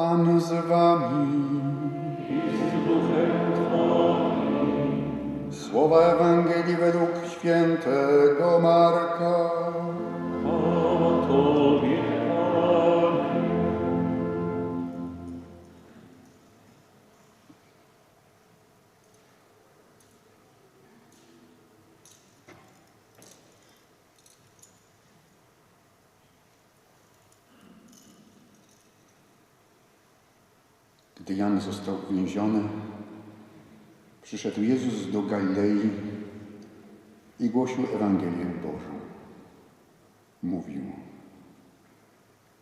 Pan z wami. Słowa Ewangelii według świętego Marka. Gdy Jan został uwięziony, przyszedł Jezus do Galilei i głosił Ewangelię Bożą. Mówił: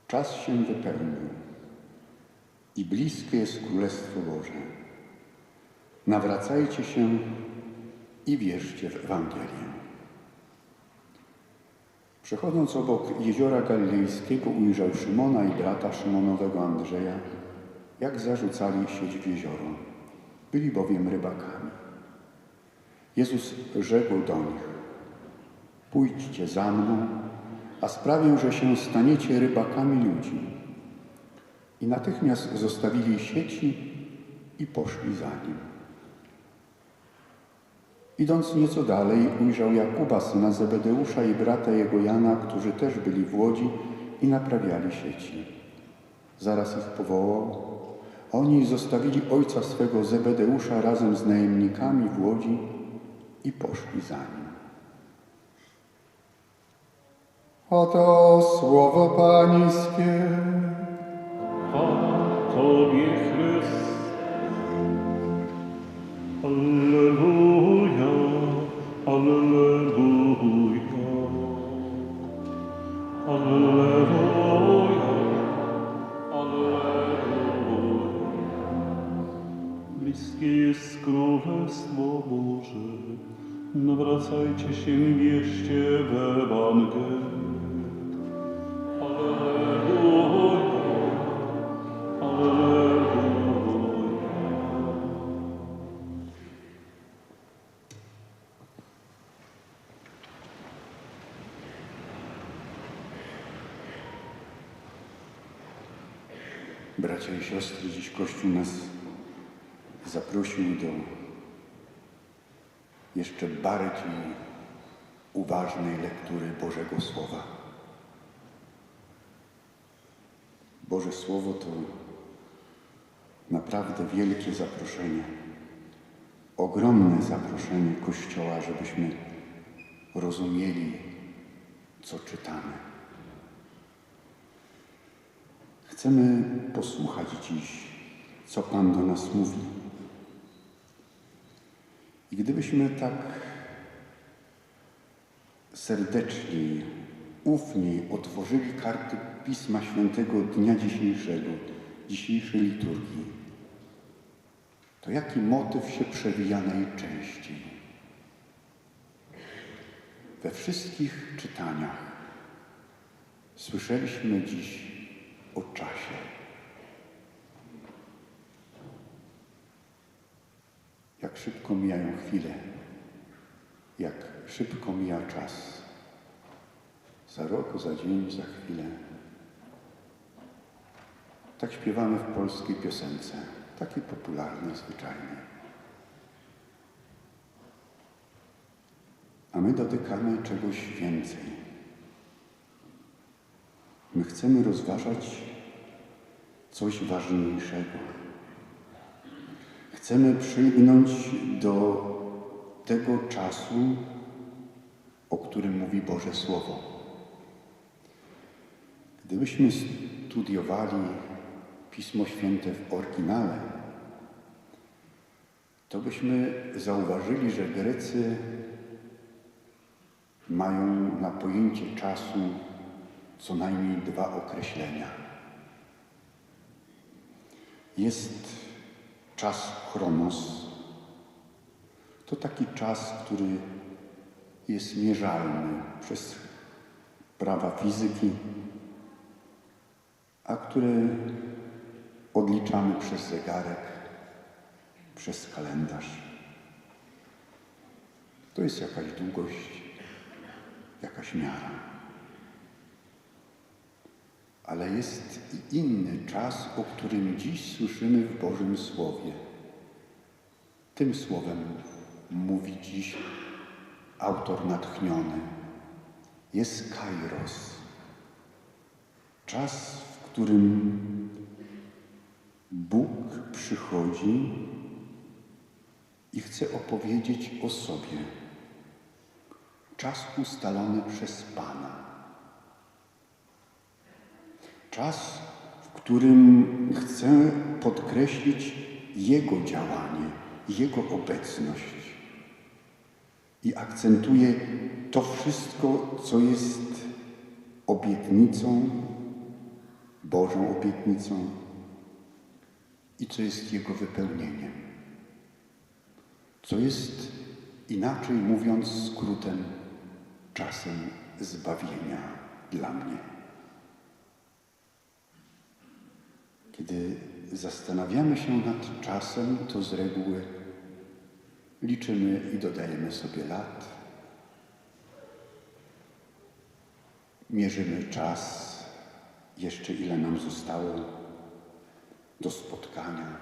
Czas się wypełnił i bliskie jest Królestwo Boże. Nawracajcie się i wierzcie w Ewangelię. Przechodząc obok jeziora galilejskiego ujrzał Szymona i brata Szymonowego Andrzeja, jak zarzucali sieć w jezioro. Byli bowiem rybakami. Jezus rzekł do nich, pójdźcie za mną, a sprawię, że się staniecie rybakami ludzi. I natychmiast zostawili sieci i poszli za nim. Idąc nieco dalej, ujrzał Jakuba, syna Zebedeusza i brata jego Jana, którzy też byli w łodzi i naprawiali sieci. Zaraz ich powołał. Oni zostawili ojca swego Zebedeusza razem z najemnikami w łodzi i poszli za nim. Oto słowo Pańskie. Chwała Tobie, Chryste. Alleluja, Alleluja. Alleluja, Alleluja. Bliskie jest Królestwo Boże. Nawracajcie się wierzcie w Ewangelię. Bracia i siostry, dziś Kościół nas zaprosił do jeszcze bardziej uważnej lektury Bożego Słowa. Boże Słowo to naprawdę wielkie zaproszenie, ogromne zaproszenie Kościoła, żebyśmy rozumieli, co czytamy. Chcemy posłuchać dziś, co Pan do nas mówi. I gdybyśmy tak serdeczniej, ufniej otworzyli karty Pisma Świętego dnia dzisiejszego, dzisiejszej liturgii, to jaki motyw się przewija najczęściej? We wszystkich czytaniach słyszeliśmy dziś o czasie. Jak szybko mijają chwile, jak szybko mija czas. Za rok, za dzień, za chwilę. Tak śpiewamy w polskiej piosence, takiej popularnej, zwyczajnej. A my dotykamy czegoś więcej. My chcemy rozważać coś ważniejszego. Chcemy przylgnąć do tego czasu, o którym mówi Boże Słowo. Gdybyśmy studiowali Pismo Święte w oryginale, to byśmy zauważyli, że Grecy mają na pojęcie czasu co najmniej dwa określenia. Jest czas chronos. To taki czas, który jest mierzalny przez prawa fizyki, a który odliczamy przez zegarek, przez kalendarz. To jest jakaś długość, jakaś miara. Ale jest i inny czas, o którym dziś słyszymy w Bożym Słowie. Tym słowem mówi dziś autor natchniony. Jest Kairos. Czas, którym Bóg przychodzi i chce opowiedzieć o sobie. Czas ustalony przez Pana. Czas, w którym chce podkreślić Jego działanie, Jego obecność. I akcentuje to wszystko, co jest obietnicą, Bożą obietnicą i co jest Jego wypełnieniem. Co jest, inaczej mówiąc skrótem, czasem zbawienia dla mnie. Kiedy zastanawiamy się nad czasem, to z reguły liczymy i dodajemy sobie lat. Mierzymy czas, jeszcze ile nam zostało do spotkania,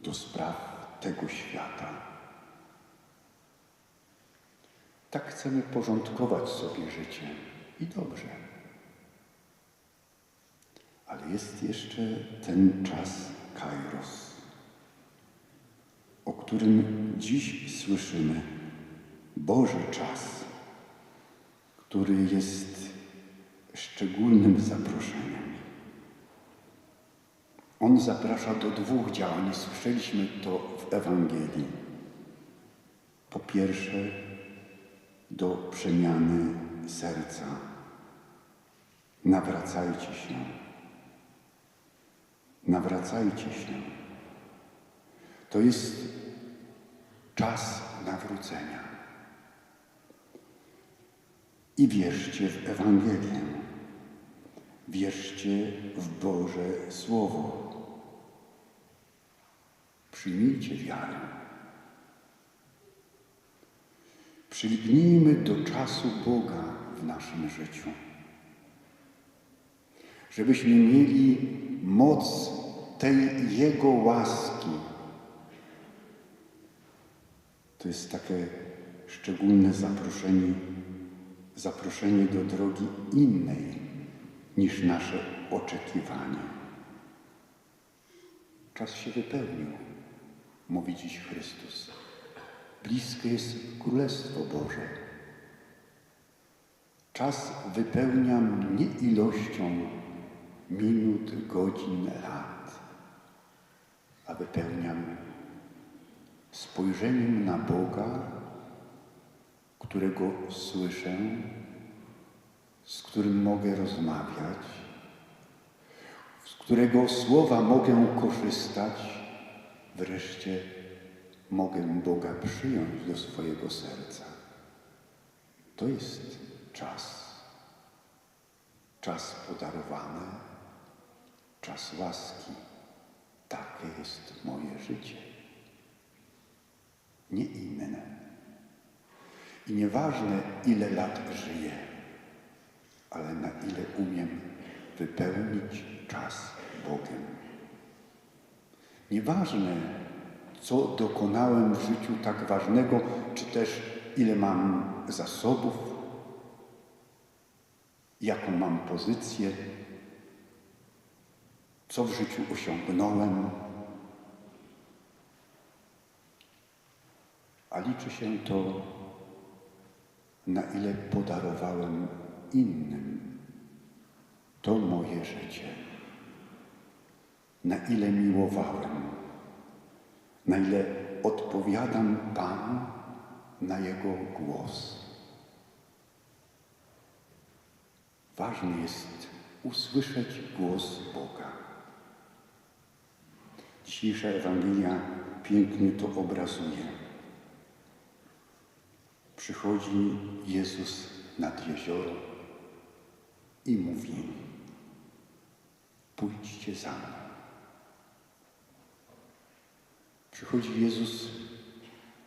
do spraw tego świata. Tak chcemy porządkować sobie życie i dobrze. Ale jest jeszcze ten czas Kairos, o którym dziś słyszymy. Boży czas, który jest szczególnym zaproszeniem. On zaprasza do dwóch działań. Słyszeliśmy to w Ewangelii. Po pierwsze, do przemiany serca. Nawracajcie się. Nawracajcie się. To jest czas nawrócenia. I wierzcie w Ewangelię. Wierzcie w Boże Słowo. Przyjmijcie wiarę. Przylgnijmy do czasu Boga w naszym życiu. Żebyśmy mieli moc tej Jego łaski. To jest takie szczególne zaproszenie, zaproszenie do drogi innej niż nasze oczekiwanie. Czas się wypełnił, mówi dziś Chrystus. Bliskie jest Królestwo Boże. Czas wypełniam nie ilością minut, godzin, lat, a wypełniam spojrzeniem na Boga, którego słyszę, z którym mogę rozmawiać, z którego słowa mogę korzystać, wreszcie mogę Boga przyjąć do swojego serca. To jest czas. Czas podarowany, czas łaski. Takie jest moje życie. Nie inne. I nieważne, ile lat żyję, ale na ile umiem wypełnić czas Bogiem. Nieważne, co dokonałem w życiu tak ważnego, czy też ile mam zasobów, jaką mam pozycję, co w życiu osiągnąłem. A liczy się to, na ile podarowałem innym to moje życie. Na ile miłowałem, na ile odpowiadam Panu na Jego głos. ważne jest usłyszeć głos Boga. Dzisiejsza Ewangelia pięknie to obrazuje. Przychodzi Jezus nad jezioro i mówi: Pójdźcie za mną. Przychodzi Jezus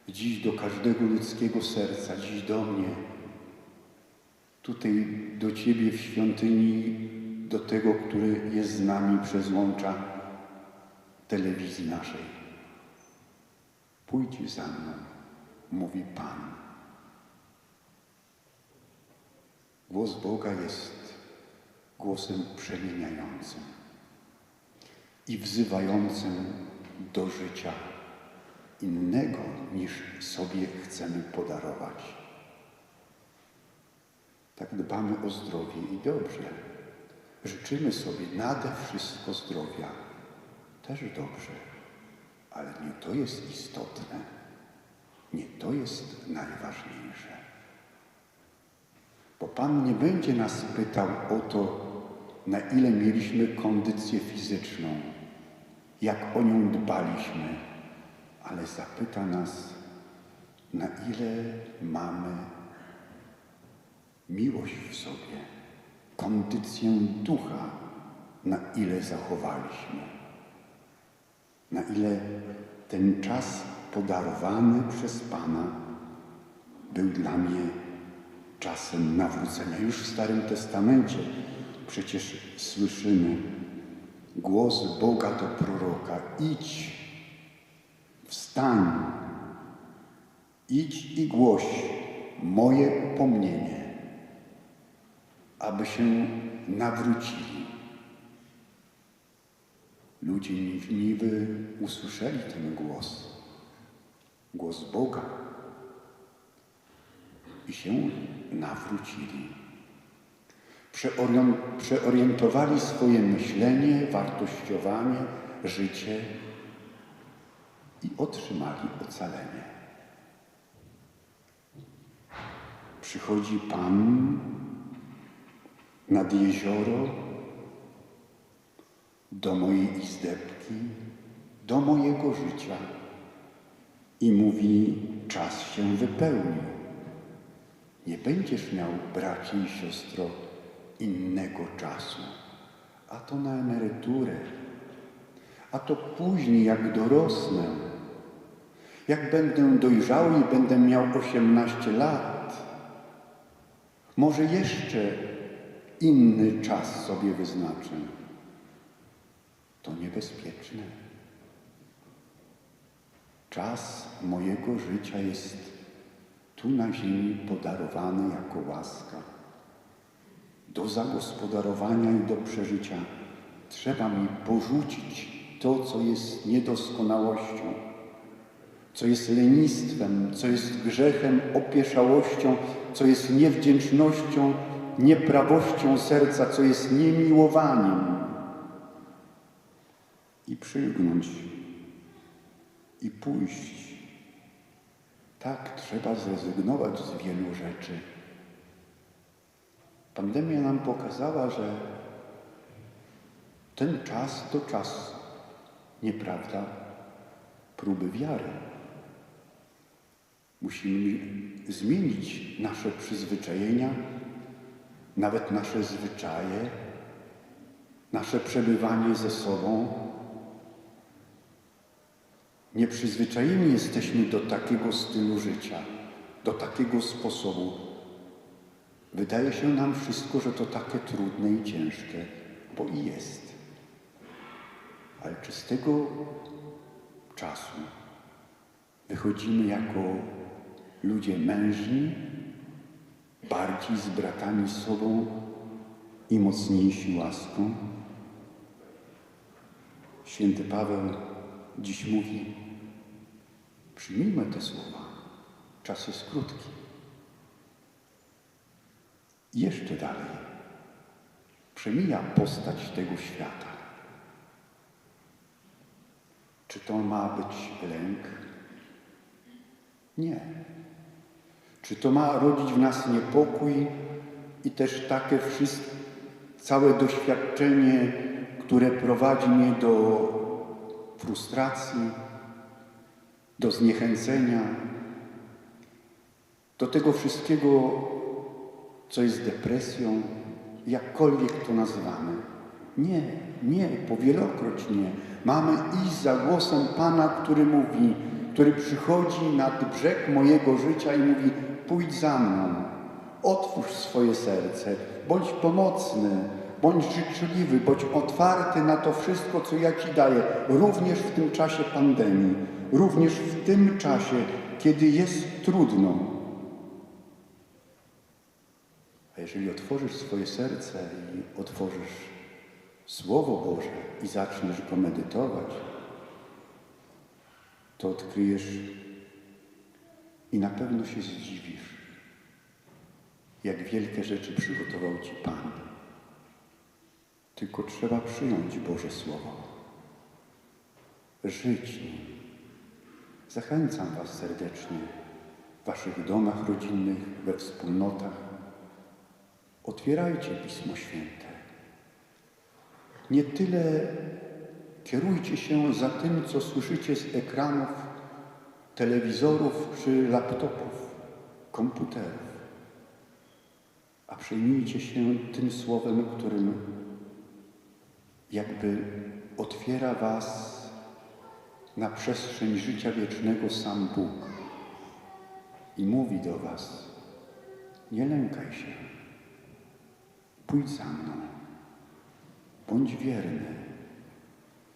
dziś do każdego ludzkiego serca, dziś do mnie, tutaj do Ciebie w świątyni, do tego, który jest z nami przez łącza telewizji naszej. Pójdź za mną, mówi Pan. Głos Boga jest głosem przemieniającym i wzywającym do życia innego niż sobie chcemy podarować. Tak dbamy o zdrowie i dobrze. Życzymy sobie nade wszystko zdrowia. Też dobrze, ale nie to jest istotne. Nie to jest najważniejsze. Bo Pan nie będzie nas pytał o to, na ile mieliśmy kondycję fizyczną, jak o nią dbaliśmy, ale zapyta nas, na ile mamy miłość w sobie, kondycję ducha, na ile zachowaliśmy, na ile ten czas podarowany przez Pana był dla mnie czasem nawrócenia. Już w Starym Testamencie przecież słyszymy głos Boga do proroka: idź, wstań, idź i głoś moje upomnienie, aby się nawrócili. Ludzie Niwy usłyszeli ten głos, głos Boga i się nawrócili. Przeorientowali swoje myślenie, wartościowanie, życie i otrzymali ocalenie. Przychodzi Pan nad jezioro, do mojej izdebki, do mojego życia i mówi: Czas się wypełnił. Nie będziesz miał, bracie i siostro, innego czasu, a to na emeryturę, a to później, jak dorosnę, jak będę dojrzały i będę miał 18 lat, może jeszcze inny czas sobie wyznaczę. To niebezpieczne. Czas mojego życia jest tu na ziemi podarowany jako łaska. Do zagospodarowania i do przeżycia trzeba mi porzucić to, co jest niedoskonałością, co jest lenistwem, co jest grzechem, opieszałością, co jest niewdzięcznością, nieprawością serca, co jest niemiłowaniem. I przylgnąć, i pójść. Tak, trzeba zrezygnować z wielu rzeczy. Pandemia nam pokazała, że ten czas to czas, nieprawda, próby wiary. Musimy zmienić nasze przyzwyczajenia, nawet nasze zwyczaje, nasze przebywanie ze sobą. Nieprzyzwyczajeni jesteśmy do takiego stylu życia, do takiego sposobu. Wydaje się nam wszystko, że to takie trudne i ciężkie, bo i jest. Ale czy z tego czasu wychodzimy jako ludzie mężni, bardziej z bratami sobą i mocniejsi łaską? Święty Paweł dziś mówi: przyjmijmy te słowa. Czas jest krótki. Jeszcze dalej. Przemija postać tego świata. Czy to ma być lęk? Nie. Czy to ma rodzić w nas niepokój i też takie wszystkie całe doświadczenie, które prowadzi mnie do frustracji, do zniechęcenia, do tego wszystkiego, co jest depresją, jakkolwiek to nazywamy. Nie, nie, powielokroć nie. Mamy iść za głosem Pana, który mówi, który przychodzi nad brzeg mojego życia i mówi: pójdź za mną, otwórz swoje serce, bądź pomocny, bądź życzliwy, bądź otwarty na to wszystko, co ja Ci daję, również w tym czasie pandemii, również w tym czasie, kiedy jest trudno. A jeżeli otworzysz swoje serce i otworzysz Słowo Boże i zaczniesz go medytować, to odkryjesz i na pewno się zdziwisz, jak wielkie rzeczy przygotował Ci Pan. Tylko trzeba przyjąć Boże Słowo, żyć nim. Zachęcam Was serdecznie w Waszych domach rodzinnych, we wspólnotach. Otwierajcie Pismo Święte. Nie tyle kierujcie się za tym, co słyszycie z ekranów, telewizorów czy laptopów, komputerów, a przejmijcie się tym słowem, którym jakby otwiera Was na przestrzeń życia wiecznego sam Bóg i mówi do Was: Nie lękaj się, pójdź za mną, bądź wierny,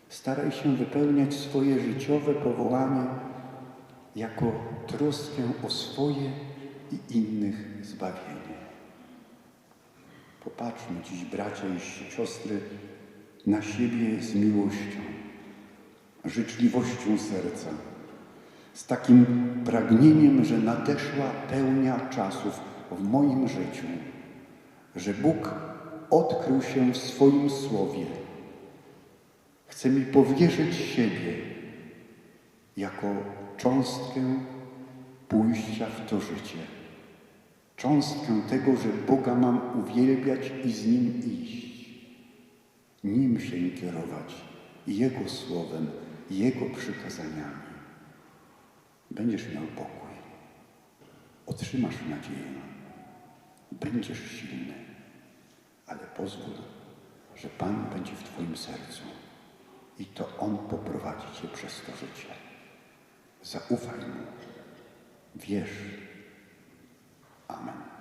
staraj się wypełniać swoje życiowe powołanie jako troskę o swoje i innych zbawienie. Popatrzmy dziś, bracia i siostry, na siebie z miłością, życzliwością serca, z takim pragnieniem, że nadeszła pełnia czasów w moim życiu, że Bóg odkrył się w swoim słowie. Chce mi powierzyć siebie jako cząstkę pójścia w to życie. Cząstkę tego, że Boga mam uwielbiać i z Nim iść. Nim się kierować, Jego słowem, Jego przykazaniami. Będziesz miał pokój. Otrzymasz nadzieję. Będziesz silny. Ale pozwól, że Pan będzie w Twoim sercu i to On poprowadzi Cię przez to życie. Zaufaj Mu. Wierz. Amen.